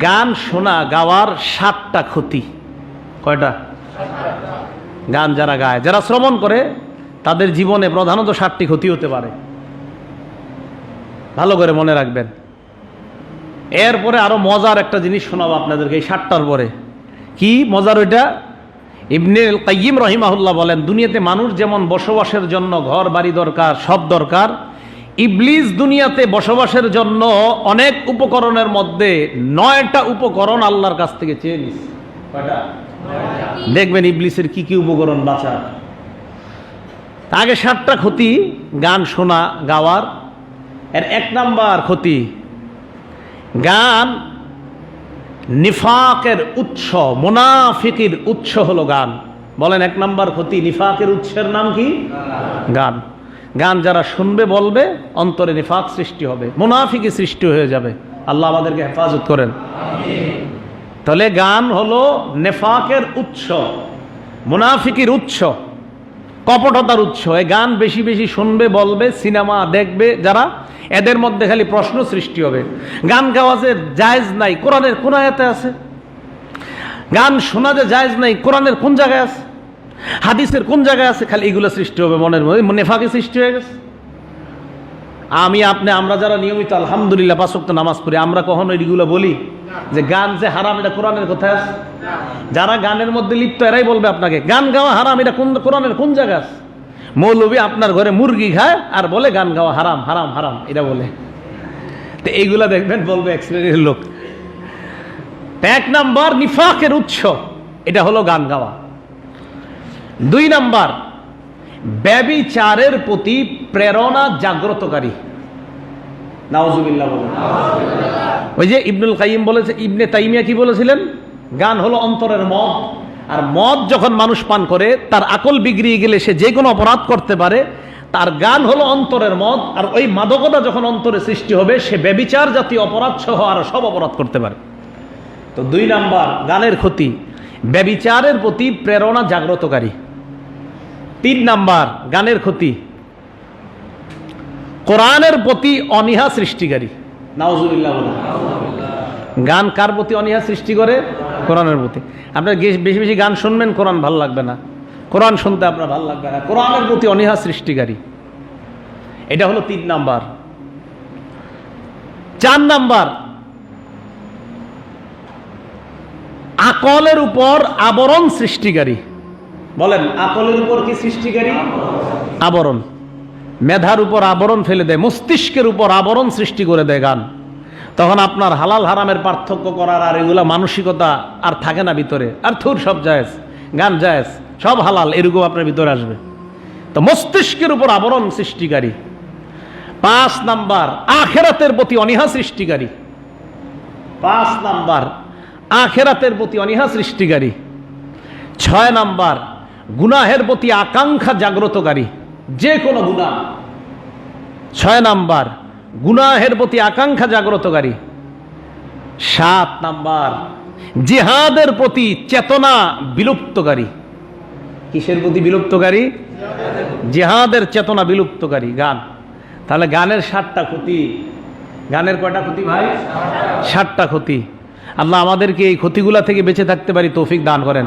গান শোনা, গাওয়ার সাতটা ক্ষতি। কয়টা? গান যারা গায়, যারা শ্রবণ করে, তাদের জীবনে প্রধানত সাতটি ক্ষতি হতে পারে। ভালো করে মনে রাখবেন। এরপরে আরও মজার একটা জিনিস শোনাবো আপনাদেরকে, এই সাতটার পরে। কি মজার ওইটা? ইবনে কাইয়িম রহিমাহুল্লাহ বলেন, দুনিয়াতে মানুষ যেমন বসবাসের জন্য ঘর, বাড়ি দরকার, সব দরকার ইবলিস দুনিয়াতে বসবাসের জন্য অনেক উপকরণের মধ্যে নয়টা উপকরণ আল্লাহর কাছ থেকে চেয়ে কয়টা? দেখবেন ইবলিসের কি কি উপকরণ বাঁচার। আগে সাতটা ক্ষতি গান শোনা গাওয়ার। এর এক নাম্বার ক্ষতি গান নিফাকের উৎস মোনাফিকির উৎস হলো গান। বলেন এক নাম্বার ক্ষতি নিফাকের উৎসের নাম কি? গান। গান যারা শুনবে, বলবে, অন্তরে নিফাক সৃষ্টি হবে মোনাফিকি সৃষ্টি হয়ে যাবে। আল্লাহ আমাদেরকে হেফাজত করেন। তাহলে গান হলো নেফাকের উৎস, মুনাফিকির উৎস, কপটতার উৎস। এ গান বেশি বেশি শুনবে, বলবে, সিনেমা দেখবে যারা, এদের মধ্যে খালি প্রশ্ন সৃষ্টি হবে। গান গাওয়া যে জায়েজ নাই, কোরআনের কোন আয়াতে আছে? গান শোনা যে জায়েজ নাই, কোরআনের কোন জায়গায় আছে? হাদিসের কোন জায়গায় আছে? খালি এগুলো সৃষ্টি হবে মনের মধ্যে। নেফাকে সৃষ্টি হয়ে গেছে। আমি আপনি, আমরা যারা নিয়মিত আলহামদুলিল্লাহ পাঁচক্ত নামাজ পড়ি, আমরা কখনো এগুলো বলি যে গান যে হারাম, এটা কোরআনের কোথায় আছে? যারা গানের মধ্যে লিপ্ত, এরাই বলবে আপনাকে, গান গাওয়া হারাম, এটা কোন, কোরআনের কোন জায়গা আছে? মৌলবী আপনার ঘরে মুরগি খায় আর বলে গান গাওয়া হারাম হারাম হারাম, এটা বলে। তো এইগুলা দেখবেন বলবে এক শ্রেণির লোক। এক নাম্বার নিফাকের উৎস, এটা হলো গান গাওয়া। দুই নাম্বার ব্যবিচারের প্রতি প্রেরণা জাগ্রতকারী। নাওজুবিল্লাহ ওই যে ইবনুল কাইম বলেছে ইবনে তাইমিয়া কি বলেছিলেন? গান হলো অন্তরের মদ। আর মদ যখন মানুষ পান করে তার আকল বিগড়িয়ে গেলে সে যে কোনো অপরাধ করতে পারে। তার গান হলো অন্তরের মদ। আর ওই মাদকতা যখন অন্তরে সৃষ্টি হবে সে ব্যবিচার জাতীয় অপরাধ সহ আর সব অপরাধ করতে পারে। তো দুই নাম্বার গানের ক্ষতি। ব্যবিচারের প্রতি প্রেরণা জাগ্রতকারী। তিন নাম্বার গানের ক্ষতি। কোরআনের প্রতি অনীহা সৃষ্টিকারী। নাওজুবিল্লাহ গান কার প্রতি অনীহা সৃষ্টি করে? কোরআনের প্রতি। আপনার বেশি বেশি গান শুনবেন কোরআন ভালো লাগবে না। কোরআন শুনতে আপনার ভালো লাগবে না। কোরআনের প্রতি অনীহা সৃষ্টিকারী। এটা হলো তিন নাম্বার। চার নাম্বার। আকলের উপর আবরণ সৃষ্টিকারী। বলেন, আকলের উপর কি সৃষ্টিকারী? আবরণ। মেধার উপর আবরণ ফেলে দেয়, মস্তিষ্কের উপর আবরণ সৃষ্টি করে দেয় গান। তখন আপনার হালাল হারামের পার্থক্য করার আর এগুলা মানসিকতা আর থাকে না ভিতরে। আর থুর সব জায়েজ, গান জায়েজ, সব হালাল, এরকম আপনার ভিতরে আসবে। তো মস্তিষ্কের উপর আবরণ সৃষ্টিকারী। পাঁচ নাম্বার, আখেরাতের প্রতি অনীহা সৃষ্টিকারী। পাঁচ নাম্বার, আখেরাতের প্রতি অনীহা সৃষ্টিকারী। ছয় নাম্বার গুনাহের প্রতি আকাঙ্ক্ষা জাগ্রতকারী যে কোনো গুণা ছয় নাম্বার, গুনাহের প্রতি আকাঙ্ক্ষা জাগ্রতকারী সাত নাম্বার, জিহাদের প্রতি চেতনা বিলুপ্তকারী কিসের প্রতি বিলুপ্তকারী জিহাদের চেতনা বিলুপ্তকারী গান। তাহলে গানের সাতটা ক্ষতি। গানের কয়টা ক্ষতি ভাই? সাতটা ক্ষতি। আল্লাহ আমাদেরকে এই ক্ষতিগুলা থেকে বেঁচে থাকতে পারি, তৌফিক দান করেন।